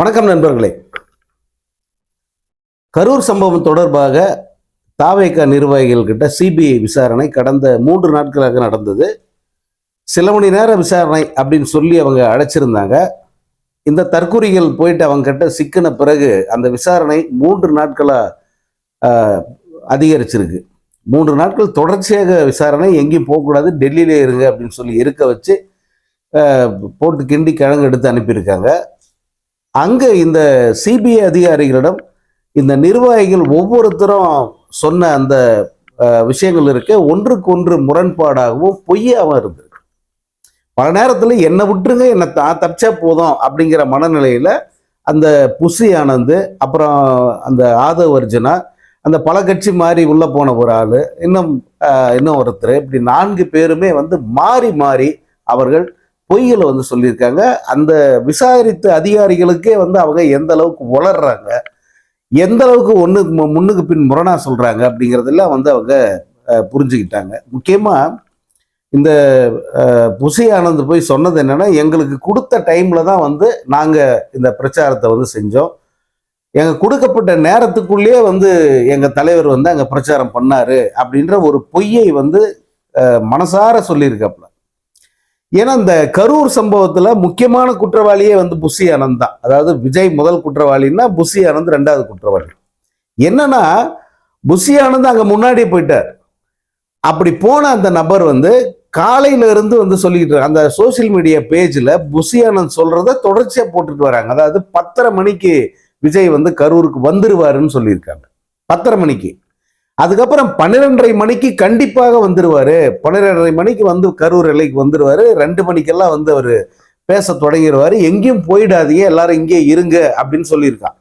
வணக்கம் நண்பர்களே. கரூர் சம்பவம் தொடர்பாக தாவேக்கா நிர்வாகிகள் கிட்ட சிபிஐ விசாரணை கடந்த மூன்று நாட்களாக நடந்தது. சில மணி நேர விசாரணை அப்படின்னு சொல்லி அவங்க அழைச்சிருந்தாங்க. இந்த தற்குறிகள் போயிட்டு அவங்க கிட்ட சிக்கின பிறகு அந்த விசாரணை மூன்று நாட்களாக அதிகரிச்சிருக்கு. மூன்று நாட்கள் தொடர்ச்சியாக விசாரணை எங்கேயும் போகக்கூடாது டெல்லியிலே இருங்க அப்படின்னு சொல்லி இருக்க வச்சு போட்டு கிண்டி கிழங்கு எடுத்து அனுப்பியிருக்காங்க. அங்கே இந்த சிபிஐ அதிகாரிகளிடம் இந்த நிர்வாகிகள் ஒவ்வொருத்தரும் சொன்ன அந்த விஷயங்கள் இருக்க. ஒன்றுக்கு ஒன்று முரண்பாடாகவும் பொய்யாகவும் இருந்திருக்கு. பல நேரத்தில் என்னை விட்டுருங்க என்னை தான் தப்பிச்சா போதும் அப்படிங்கிற மனநிலையில் அந்த புசி ஆனந்த் அப்புறம் அந்த ஆதவ் அர்ஜுனா அந்த பல கட்சி மாறி உள்ளே போன ஒரு ஆள் இன்னும் இன்னும் ஒருத்தர் இப்படி நான்கு பேருமே வந்து மாறி மாறி அவர்கள் பொய்களை வந்து சொல்லியிருக்காங்க. அந்த விசாரித்த அதிகாரிகளுக்கே வந்து அவங்க எந்த அளவுக்கு உளர்றாங்க எந்த அளவுக்கு ஒன்று முன்னுக்கு பின் முரணா சொல்கிறாங்க அப்படிங்கிறதெல்லாம் வந்து அவங்க புரிஞ்சுக்கிட்டாங்க. முக்கியமாக இந்த புசி ஆனந்த் போய் சொன்னது என்னென்னா எங்களுக்கு கொடுத்த டைமில் தான் வந்து நாங்கள் இந்த பிரச்சாரத்தை வந்து செஞ்சோம். எங்கள் கொடுக்கப்பட்ட நேரத்துக்குள்ளேயே வந்து எங்கள் தலைவர் வந்து அங்கே பிரச்சாரம் பண்ணார் அப்படின்ற ஒரு பொய்யை வந்து மனசார சொல்லியிருக்காப்புல ஏன்னா இந்த கரூர் சம்பவத்துல முக்கியமான குற்றவாளியே வந்து புசி ஆனந்த் தான். அதாவது விஜய் முதல் குற்றவாளின்னா புசி ஆனந்த் ரெண்டாவது குற்றவாளி. என்னன்னா புசி ஆனந்த் அங்க முன்னாடியே போயிட்டார். அப்படி போன அந்த நபர் வந்து காலையில இருந்து வந்து சொல்லிக்கிட்டு அந்த சோஷியல் மீடியா பேஜ்ல புசி ஆனந்த் சொல்றத தொடர்ச்சியா போட்டுட்டு வராங்க. அதாவது பத்தரை மணிக்கு விஜய் வந்து கரூருக்கு வந்துருவாருன்னு சொல்லியிருக்காங்க. பத்தரை மணிக்கு. அதுக்கப்புறம் பன்னிரெண்டரை மணிக்கு கண்டிப்பாக வந்துடுவார் பன்னிரெண்டரை மணிக்கு வந்து கரூர் எல்லைக்கு வந்துடுவார் ரெண்டு மணிக்கெல்லாம் வந்து அவர் பேச தொடங்கிடுவாரு எங்கேயும் போயிடாதீங்க எல்லாரும் இங்கே இருங்க அப்படின்னு சொல்லியிருக்கான்.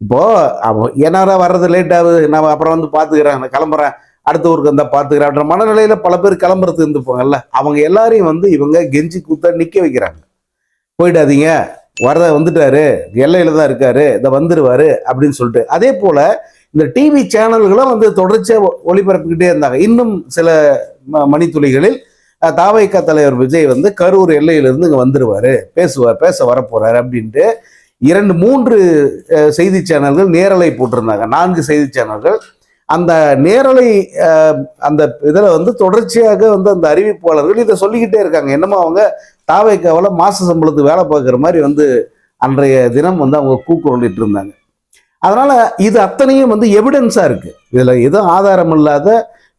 இப்போ அவன் வர்றது லேட் ஆகுது. நான் அப்புறம் வந்து பார்த்துக்கிறேன் நான் கிளம்புறேன். அடுத்த ஊருக்கு வந்தால் பார்த்துக்கிறேன் அப்படின்ற மனநிலையில் பல பேர் கிளம்புறது இருந்துப்பாங்கல்ல அவங்க எல்லாரையும் வந்து இவங்க கெஞ்சி கூத்தா நிற்க வைக்கிறாங்க. போயிடாதீங்க வரத வந்துட்டாரு எல்லையில தான் இருக்காரு இதை வந்துடுவாரு அப்படின்னு சொல்லிட்டு. அதே போல இந்த டிவி சேனல்களும் வந்து தொடர்ச்சியாக ஒ- ஒளிபரப்பிக்கிட்டே இருந்தாங்க. இன்னும் சில ம- மணித்துளிகளில் தாவைக்கா தலைவர் விஜய் வந்து கரூர் எல்லையிலிருந்து இங்கே வந்துடுவார் பேசுவார் பேச வரப்போகிறார் அப்படின்ட்டு இரண்டு மூன்று செய்தி சேனல்கள் நேரலை போட்டிருந்தாங்க. நான்கு செய்தி சேனல்கள் அந்த நேரலை அந்த இதில் வந்து தொடர்ச்சியாக வந்து அந்த அறிவிப்பாளர்கள் இதை சொல்லிக்கிட்டே இருக்காங்க. என்னமோ அவங்க தாவைக்காவில் மாச சம்பளத்துக்கு வேலை பார்க்குற மாதிரி வந்து அன்றைய தினம் வந்து அவங்க கூக்குரலிட்டு இருந்தாங்க அதனால் இது அத்தனையும் வந்து எவிடன்ஸாக இருக்குது இதில் எதுவும் ஆதாரம் இல்லாத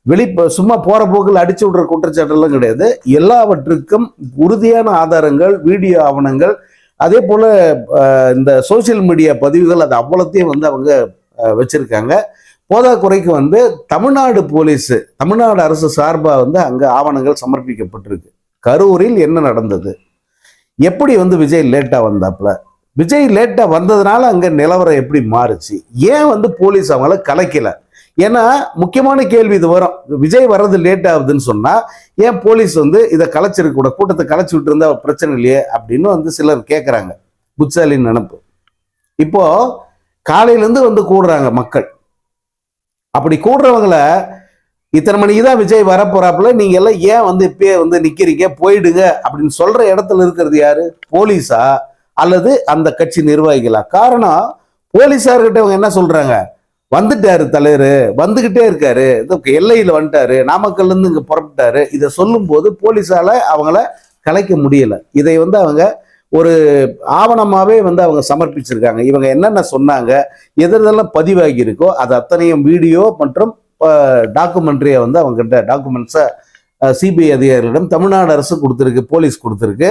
வெளி சும்மா போகிற போக்கில் அடிச்சு விடுற குற்றச்சாட்டெல்லாம் கிடையாது. எல்லாவற்றுக்கும் உறுதியான ஆதாரங்கள் வீடியோ ஆவணங்கள் அதே போல் இந்த சோஷியல் மீடியா பதிவுகள் அது அவ்வளோத்தையும் வந்து அவங்க வச்சுருக்காங்க. போதாக்குறைக்கு வந்து தமிழ்நாடு போலீஸு தமிழ்நாடு அரசு சார்பாக வந்து அங்கே ஆவணங்கள் சமர்ப்பிக்கப்பட்டிருக்கு. கரூரில் என்ன நடந்தது? எப்படி வந்து விஜய் லேட்டாக வந்தாப்புல? விஜய் லேட்டாக வந்ததுனால அங்கே நிலவரம் எப்படி மாறுச்சு? ஏன் வந்து போலீஸ் அவங்கள கலைக்கல? ஏன்னா முக்கியமான கேள்வி இது வரும். விஜய் வர்றது லேட் ஆகுதுன்னு சொன்னால் ஏன் போலீஸ் வந்து இதை கலைச்சிருக்க கூட கூட்டத்தை கலைச்சி விட்டு பிரச்சனை இல்லையே? அப்படின்னு வந்து சிலர் கேட்குறாங்க புட்சாலின் நினப்பு. இப்போ காலையிலேருந்து வந்து கூடுறாங்க மக்கள். அப்படி கூடுறவங்கள இத்தனை மணிக்கு தான் விஜய் வரப்போறாப்புல நீங்க எல்லாம் ஏன் வந்து இப்பயே வந்து நிக்கிறீங்க? போயிடுங்க அப்படின்னு சொல்ற இடத்துல இருக்கிறது யாரு? போலீஸா அல்லது அந்த கட்சி நிர்வாகிகளா? காரணம் போலீஸார்கிட்ட அவங்க என்ன சொல்றாங்க? வந்துட்டாரு தலைவர் வந்துகிட்டே இருக்காரு. இது எல்லையில வந்துட்டாரு. நாமக்கல்ல இருந்து இங்க புறப்பட்டாரு. இதை சொல்லும்போது போலீஸால அவங்கள கலைக்க முடியல. இதை வந்து அவங்க ஒரு ஆவணமாவே வந்து அவங்க சமர்ப்பிச்சிருக்காங்க. இவங்க என்னென்ன சொன்னாங்க எதெல்லாம் பதிவாகி இருக்கோ அது அத்தனையும் வீடியோ மற்றும் டாக்குமெண்ட்ரியை வந்து அவங்க கிட்ட டாக்குமெண்ட்ஸை சிபிஐ அதிகாரிகளிடம் தமிழ்நாடு அரசு கொடுத்துருக்கு போலீஸ் கொடுத்துருக்கு.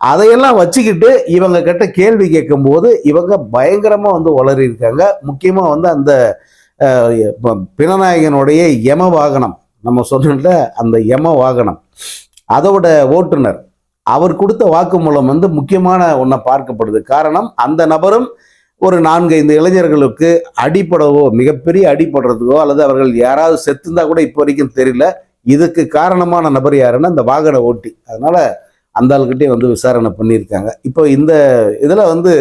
அதையெல்லாம் வச்சுக்கிட்டு இவங்க கிட்ட கேள்வி கேட்கும்போது இவங்க பயங்கரமாக வந்து வளரி இருக்காங்க முக்கியமாக வந்து அந்த பினநாயகனுடைய யம வாகனம். நம்ம சொன்ன அந்த யம வாகனம். அதோட ஓட்டுநர் அவர் கொடுத்த வாக்குமூலம் வந்து முக்கியமான ஒன்றை பார்க்கப்படுது. காரணம் அந்த நபரும் ஒரு நான்கு ஐந்து இளைஞர்களுக்கு அடிப்படவோ மிகப்பெரிய அடிபடுறதுக்கோ அல்லது அவர்கள் யாராவது செத்துந்தா கூட இப்போ வரைக்கும் தெரியல. இதுக்கு காரணமான நபர் யாருன்னா அந்த வாகன ஓட்டி. அதனால அந்த ஆளுக்கிட்டே வந்து விசாரணை பண்ணியிருக்காங்க. இப்போ இந்த இதில் வந்து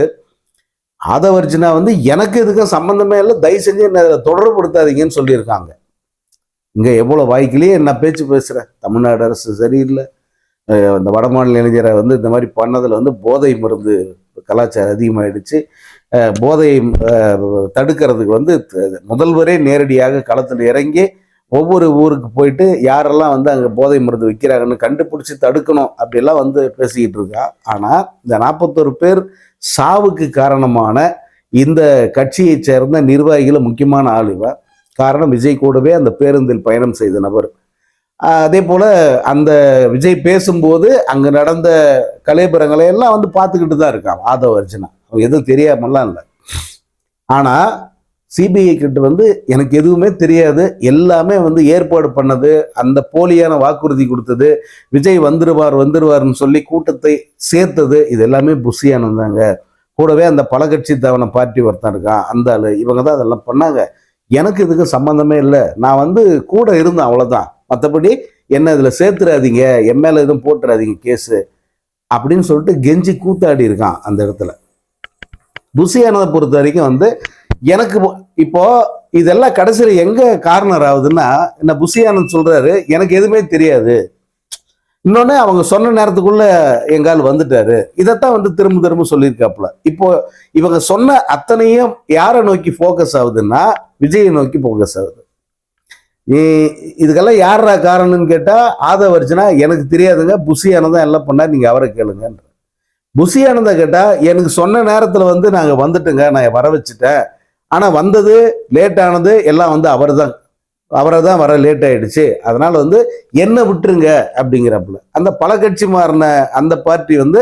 ஆதவர்ஜினா வந்து எனக்கு இதுக்கும் சம்மந்தமே இல்லை தயவு செஞ்சு என்ன இதில் தொடர்புப்படுத்தாதீங்கன்னு சொல்லியிருக்காங்க. இங்கே எவ்வளோ வாய்க்கிலேயே என்ன பேச்சு பேசுகிறேன் தமிழ்நாடு அரசு சரியில்லை. இந்த வடமாநில இளைஞரை வந்து இந்த மாதிரி பண்ணதில் வந்து போதை மருந்து கலாச்சாரம் அதிகமாகிடுச்சு போதையை தடுக்கிறதுக்கு வந்து முதல்வரே நேரடியாக களத்தில் இறங்கி ஒவ்வொரு ஊருக்கு போயிட்டு யாரெல்லாம் வந்து அங்கே போதை மருந்து விற்கிறாங்கன்னு கண்டுபிடிச்சி தடுக்கணும் அப்படிலாம் வந்து பேசிக்கிட்டு இருக்கா. ஆனால் இந்த நாற்பத்தொரு பேர் சாவுக்கு காரணமான இந்த கட்சியைச் சேர்ந்த நிர்வாகிகள் முக்கியமான ஆள் காரணம் விஜய் கூடவே அந்த பேருந்தில் பயணம் செய்த நபர். அதே போல் அந்த விஜய் பேசும்போது அங்கே நடந்த கலைபுரங்களை எல்லாம் வந்து பார்த்துக்கிட்டு தான் இருக்கான். ஆதவ அர்ஜுனா. அவன் எதுவும் தெரியாமலாம் இல்லை. ஆனால் சிபிஐ கிட்ட வந்து எனக்கு எதுவுமே தெரியாது. எல்லாமே வந்து ஏற்பாடு பண்ணது அந்த போலியான வாக்குறுதி கொடுத்தது விஜய் வந்துருவார் வந்துருவார்னு சொல்லி கூட்டத்தை சேர்த்தது இது எல்லாமே புஷியானது கூடவே அந்த பல கட்சி தவணை பார்ட்டி ஒருத்தன் இருக்கான் அந்த ஆள். இவங்க தான் அதெல்லாம் பண்ணாங்க. எனக்கு இதுக்கு சம்மந்தமே இல்லை. நான் வந்து கூட இருந்தேன் அவ்வளோதான் மற்றபடி என்ன இதில் சேர்த்துறாதீங்க என் மேலே எதுவும் போட்டுறாதீங்க கேஸு அப்படின்னு சொல்லிட்டு கெஞ்சி கூத்தாடி இருக்கான் அந்த இடத்துல. புசியானதை பொறுத்த வரைக்கும் வந்து எனக்கு இப்போ- இதெல்லாம் கடைசியில் எங்க கார்னர் ஆகுதுன்னா என்ன புசியானந்த் சொல்றாரு எனக்கு எதுவுமே தெரியாது. இன்னொன்னு அவங்க சொன்ன நேரத்துக்குள்ள எங்கால் வந்துட்டாரு. இதைத்தான் வந்து திரும்ப திரும்ப சொல்லியிருக்காப்புல. இப்போ இவங்க சொன்ன அத்தனையும் யாரை நோக்கி ஃபோக்கஸ் ஆகுதுன்னா விஜயை நோக்கி ஃபோக்கஸ் ஆகுது. நீ இதுக்கெல்லாம் யாரா காரணம்னு கேட்டால் ஆதவர்ஜனா எனக்கு தெரியாதுங்க. புசி எல்லாம் பண்ணா நீங்கள் அவரை கேளுங்கன்ற. புசி கேட்டால் எனக்கு சொன்ன நேரத்தில் வந்து நாங்கள் வந்துட்டோங்க நான் வர வச்சுட்டேன். ஆனால் வந்தது லேட் ஆனது எல்லாம் வந்து அவர் தான் அவரை தான் வர லேட் ஆயிடுச்சு. அதனால் வந்து என்ன விட்டுருங்க அப்படிங்கிறப்பல. அந்த பல கட்சி மாறின அந்த பார்ட்டி வந்து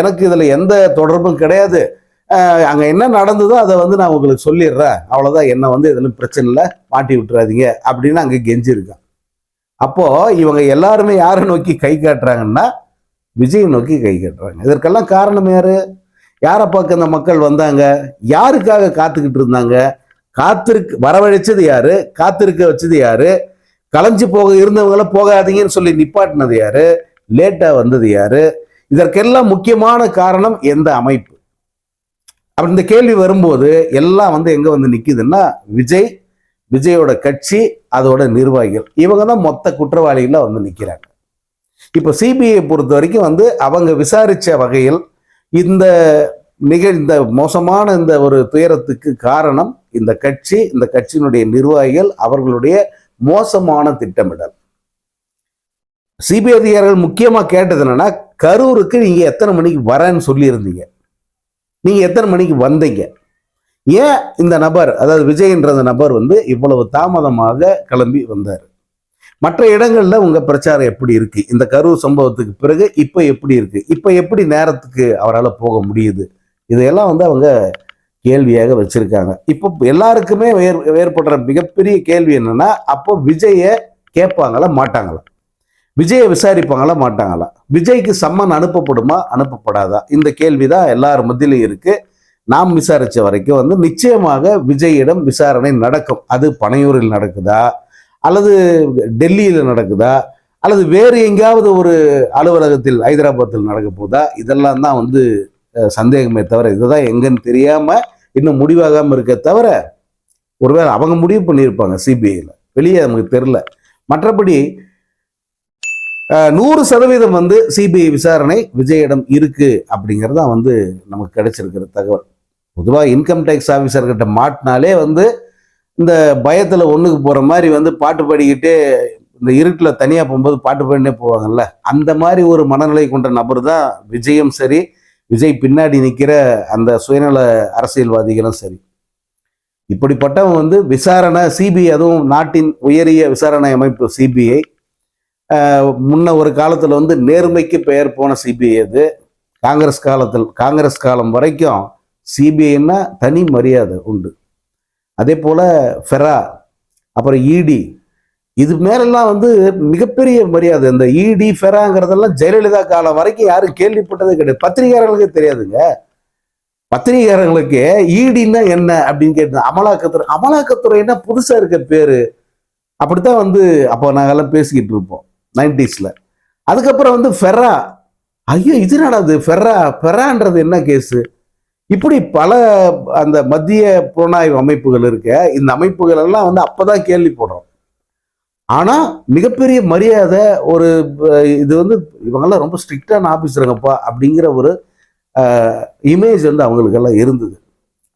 எனக்கு இதில் எந்த தொடர்பும் கிடையாது. அங்கே என்ன நடந்ததோ அதை வந்து நான் உங்களுக்கு சொல்லிடுறேன். அவ்வளோதான் என்ன வந்து எதுவும் பிரச்சனை இல்லை. மாட்டி விட்டுறாதீங்க அப்படின்னு அங்கே கெஞ்சிருக்கான். அப்போது இவங்க எல்லாருமே யாரை நோக்கி கை காட்டுறாங்கன்னா விஜய் நோக்கி கை காட்டுறாங்க. இதற்கெல்லாம் காரணம் யாரு? யாரை பார்க்க இந்த மக்கள் வந்தாங்க? யாருக்காக காத்துக்கிட்டு இருந்தாங்க? காத்திருக்கு வரவழைச்சது யாரு? காத்திருக்க வச்சது யாரு? களைஞ்சு போக இருந்தவங்கள போகாதீங்கன்னு சொல்லி நிப்பாட்டினது யாரு? லேட்டா வந்தது யாரு? இதற்கெல்லாம் முக்கியமான காரணம் எந்த அமைப்பு? அப்படி இந்த கேள்வி வரும்போது எல்லாம் வந்து எங்க வந்து நிக்குதுன்னா விஜய் விஜயோட கட்சி அதோட நிர்வாகிகள். இவங்க தான் மொத்த குற்றவாளிகளாக வந்து நிற்கிறாங்க இப்போ சிபிஐ பொறுத்த வரைக்கும் வந்து அவங்க விசாரிச்ச வகையில் இந்த நிக இந்த மோசமான இந்த ஒரு துயரத்துக்கு காரணம் இந்த கட்சி இந்த கட்சியினுடைய நிர்வாகிகள் அவர்களுடைய மோசமான திட்டமிடல். சிபிஐ அதிகாரிகள் முக்கியமா கேட்டது என்னன்னா கரூருக்கு நீங்க எத்தனை மணிக்கு வரேன்னு சொல்லியிருந்தீங்க. நீங்க எத்தனை மணிக்கு வந்தீங்க? ஏன் இந்த நபர் அதாவது விஜய்ன்ற அந்த நபர் வந்து இவ்வளவு தாமதமாக கிளம்பி வந்தார்? மற்ற இடங்கள்ல உங்க பிரச்சாரம் எப்படி இருக்கு? இந்த கரூர் சம்பவத்துக்கு பிறகு இப்ப எப்படி இருக்கு? இப்ப எப்படி நேரத்துக்கு அவரால் போக முடியுது? இதையெல்லாம் வந்து அவங்க கேள்வியாக வச்சிருக்காங்க. இப்போ எல்லாருக்குமே வேர் வேறுபடுற மிகப்பெரிய கேள்வி என்னன்னா அப்போ விஜய கேட்பாங்களா மாட்டாங்களா? விஜயை விசாரிப்பாங்களா மாட்டாங்களா? விஜய்க்கு சம்மன் அனுப்பப்படுமா அனுப்பப்படாதா? இந்த கேள்வி தான் எல்லார் மத்தியிலும் இருக்கு. நாம் விசாரிச்ச வரைக்கும் வந்து நிச்சயமாக விஜயிடம் விசாரணை நடக்கும். அது பனையூரில் நடக்குதா? அல்லது டெல்லியில் நடக்குதா? அல்லது வேறு எங்கேயாவது ஒரு அலுவலகத்தில் ஹைதராபாத்தில் நடக்க போதா? இதெல்லாம் தான் வந்து சந்தேகமே தவிர இதுதான் எங்கன்னு தெரியாமல் இன்னும் முடிவாகாமல் இருக்க தவிர ஒருவேளை அவங்க முடிவு பண்ணியிருப்பாங்க சிபிஐயில் வெளியே நமக்கு தெரில. மற்றபடி நூறு சதவீதம் வந்து சிபிஐ விசாரணை விஜயிடம் இருக்கு அப்படிங்கிறது தான் வந்து நமக்கு கிடைச்சிருக்கிற தகவல். பொதுவாக இன்கம் டேக்ஸ் ஆஃபீஸர்கிட்ட மாட்டினாலே வந்து இந்த பயத்தில் ஒன்றுக்கு போகிற மாதிரி வந்து பாட்டு பாடிக்கிட்டே இந்த இருட்டில் தனியாக போகும்போது பாட்டு பாடினே போவாங்கல்ல? அந்த மாதிரி ஒரு மனநிலை கொண்ட நபர் தான் விஜயும் சரி விஜய் பின்னாடி நிற்கிற அந்த சுயநல அரசியல்வாதிகளும் சரி. இப்படிப்பட்டவன் வந்து விசாரணை சிபிஐ அதுவும் நாட்டின் உயரிய விசாரணை அமைப்பு சிபிஐ. முன்ன ஒரு காலத்தில் வந்து நேர்மைக்கு பெயர் போன சிபிஐ அது. காங்கிரஸ் காலத்தில் காங்கிரஸ் காலம் வரைக்கும் சிபிஐன்னா தனி மரியாதை உண்டு. அதே போல் ஃபெரா அப்புறம் இடி இது மேலெல்லாம் வந்து மிகப்பெரிய மரியாதை. இந்த இடி ஃபெராங்கிறதெல்லாம் ஜெயலலிதா காலம் வரைக்கும் யாரும் கேள்விப்பட்டதே கிடையாது. பத்திரிகையாளர்களுக்கே தெரியாதுங்க. பத்திரிகையாளர்களுக்கு ஈடின்னா என்ன அப்படின்னு கேட்டு அமலாக்கத்துறை அமலாக்கத்துறைன்னா புதுசாக இருக்க பேர். அப்படித்தான் வந்து அப்போ நாங்கள்லாம் பேசிக்கிட்டு இருப்போம் நைன்டிஸில். அதுக்கப்புறம் வந்து ஃபெரா ஐயோ இது என்னடாது ஃபெரா ஃபெரான்றது என்ன கேஸு இப்படி பல அந்த மத்திய புலனாய்வு அமைப்புகள் இருக்க இந்த அமைப்புகள் எல்லாம் வந்து அப்பதான் கேள்விப்படுறோம். ஆனால் மிகப்பெரிய மரியாதை ஒரு இது வந்து இவங்கெல்லாம் ரொம்ப ஸ்ட்ரிக்டான ஆஃபீஸருங்கப்பா அப்படிங்கிற ஒரு இமேஜ் வந்து அவங்களுக்கெல்லாம் இருந்தது.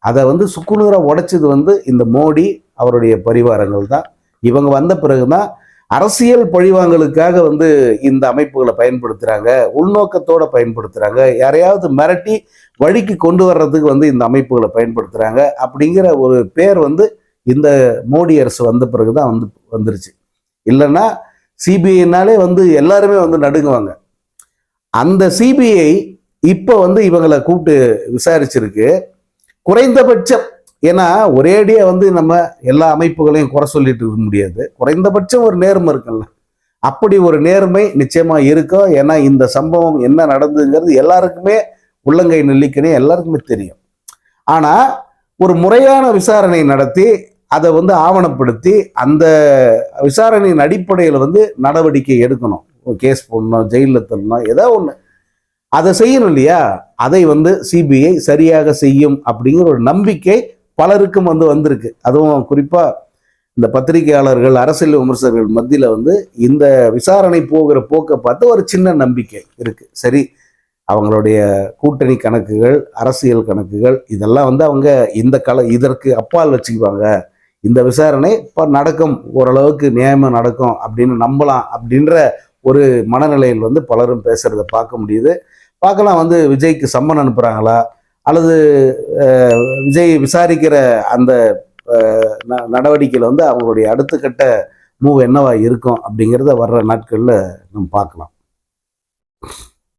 அதை வந்து சுக்குநூறாக உடைச்சது வந்து இந்த மோடி அவருடைய பரிவாரங்கள் தான். இவங்க வந்த பிறகுதான் அரசியல் பழிவாங்கலுக்காக வந்து இந்த அமைப்புகளை பயன்படுத்துகிறாங்க உள்நோக்கத்தோட பயன்படுத்துகிறாங்க யாரையாவது மிரட்டி வழிக்கு கொண்டு வர்றதுக்கு வந்து இந்த அமைப்புகளை பயன்படுத்துகிறாங்க அப்படிங்கிற ஒரு பேர் வந்து இந்த மோடி அரசு வந்த பிறகு தான் வந்து வந்துருச்சு. இல்லைன்னா சிபிஐனாலே வந்து எல்லாருமே வந்து நடுங்குவாங்க. அந்த சிபிஐ இப்போ வந்து இவங்களை கூப்பிட்டு விசாரிச்சிருக்கு. குறைந்தபட்சம் ஏன்னா ஒரேடியாக வந்து நம்ம எல்லா அமைப்புகளையும் குறை சொல்லிட்டு இருக்க முடியாது. குறைந்தபட்சம் ஒரு நேர்மை இருக்குல்ல. அப்படி ஒரு நேர்மை நிச்சயமாக இருக்கும். ஏன்னா இந்த சம்பவம் என்ன நடந்ததுங்கிறது எல்லாருக்குமே உள்ளங்கை நெல்லிக்கனே எல்லாருக்குமே தெரியும். ஆனால் ஒரு முறையான விசாரணை நடத்தி அதை வந்து ஆவணப்படுத்தி அந்த விசாரணையின் அடிப்படையில் வந்து நடவடிக்கை எடுக்கணும். கேஸ் போடணும் ஜெயிலில் தரணும் ஏதோ ஒன்று அதை செய்யணும் இல்லையா? அதை வந்து சிபிஐ சரியாக செய்யும் அப்படிங்கிற ஒரு நம்பிக்கை பலருக்கும் வந்து வந்திருக்கு. அதுவும் குறிப்பாக இந்த பத்திரிகையாளர்கள் அரசியல் விமர்சகர்கள் மத்தியில் வந்து இந்த விசாரணை போகிற போக்கை பார்த்து ஒரு சின்ன நம்பிக்கை இருக்குது சரி அவங்களுடைய கூட்டணி கணக்குகள் அரசியல் கணக்குகள் இதெல்லாம் வந்து அவங்க இந்த கல இதற்கு அப்பால் வச்சுக்குவாங்க. இந்த விசாரணை இப்போ நடக்கும் ஓரளவுக்கு நியாயமாக நடக்கும் அப்படின்னு நம்பலாம் அப்படின்ற ஒரு மனநிலையில் வந்து பலரும் பேசுறத பார்க்க முடியுது. பார்க்கலாம் வந்து விஜய்க்கு சம்மன் அனுப்புகிறாங்களா அல்லது விஜய் விசாரிக்கிற அந்த ந- நடவடிக்கையில் வந்து அவங்களுடைய அடுத்த கட்ட மூவ் என்னவா இருக்கும் அப்படிங்கிறத வர்ற நாட்களில் நம்ம பார்க்கலாம்.